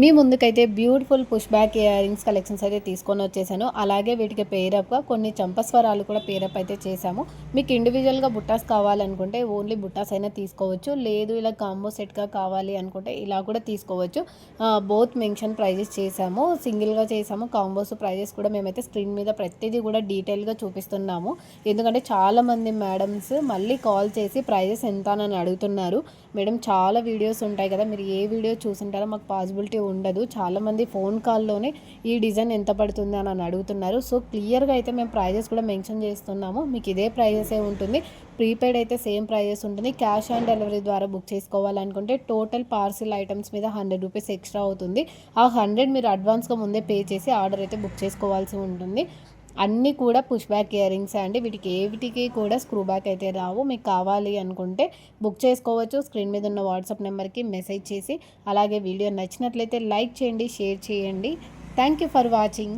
మీ ముందుకైతే beautiful push back ear rings collections అయితే తీసుకొని వచ్చేసాను. అలాగే వీటికి పేరప్గా కొన్ని చంపస్వరాలు కూడా పేరప్ అయితే చేశాము. మీకు ఇండివిజువల్గా బుట్టాస్ కావాలనుకుంటే ఓన్లీ బుట్టాస్ అయినా తీసుకోవచ్చు. లేదు ఇలా కాంబో సెట్గా కావాలి అనుకుంటే ఇలా కూడా తీసుకోవచ్చు. బోత్ మెన్షన్ ప్రైజెస్ చేశాము. సింగిల్గా చేసాము కాంబోస్ ప్రైజెస్ కూడా మేమైతే స్క్రీన్ మీద ప్రతిదీ కూడా డీటెయిల్గా చూపిస్తున్నాము. ఎందుకంటే చాలామంది మేడమ్స్ మళ్ళీ కాల్ చేసి ప్రైజెస్ ఎంత అని అడుగుతున్నారు. మేడం చాలా వీడియోస్ ఉంటాయి కదా. మీరు ఏ వీడియో చూసుంటారో మాకు పాసిబిలిటీ ఉండదు. చాలామంది ఫోన్ కాల్లోనే ఈ డిజైన్ ఎంత పడుతుంది అని అడుగుతున్నారు. సో క్లియర్గా అయితే మేము ప్రైజెస్ కూడా మెన్షన్ చేస్తున్నాము. మీకు ఇదే ప్రైజెసే ఉంటుంది. ప్రీపెయిడ్ అయితే సేమ్ ప్రైజెస్ ఉంటుంది. క్యాష్ ఆన్ డెలివరీ ద్వారా బుక్ చేసుకోవాలనుకుంటే టోటల్ పార్సిల్ ఐటమ్స్ మీద హండ్రెడ్ రూపీస్ ఎక్స్ట్రా అవుతుంది. ఆ హండ్రెడ్ మీరు అడ్వాన్స్గా ముందే పే చేసి ఆర్డర్ అయితే బుక్ చేసుకోవాల్సి ఉంటుంది. అన్నీ కూడా పుష్ బ్యాక్ ఇయర్ రింగ్స్ అండి. వీటికి ఏవిటికి కూడా స్క్రూ బ్యాక్ అయితే రావు. మీకు కావాలి అనుకుంటే బుక్ చేసుకోవచ్చు. స్క్రీన్ మీద ఉన్న వాట్సాప్ నెంబర్కి మెసేజ్ చేసి అలాగే వీడియో నచ్చినట్లయితే లైక్ చేయండి షేర్ చేయండి. Thank you for watching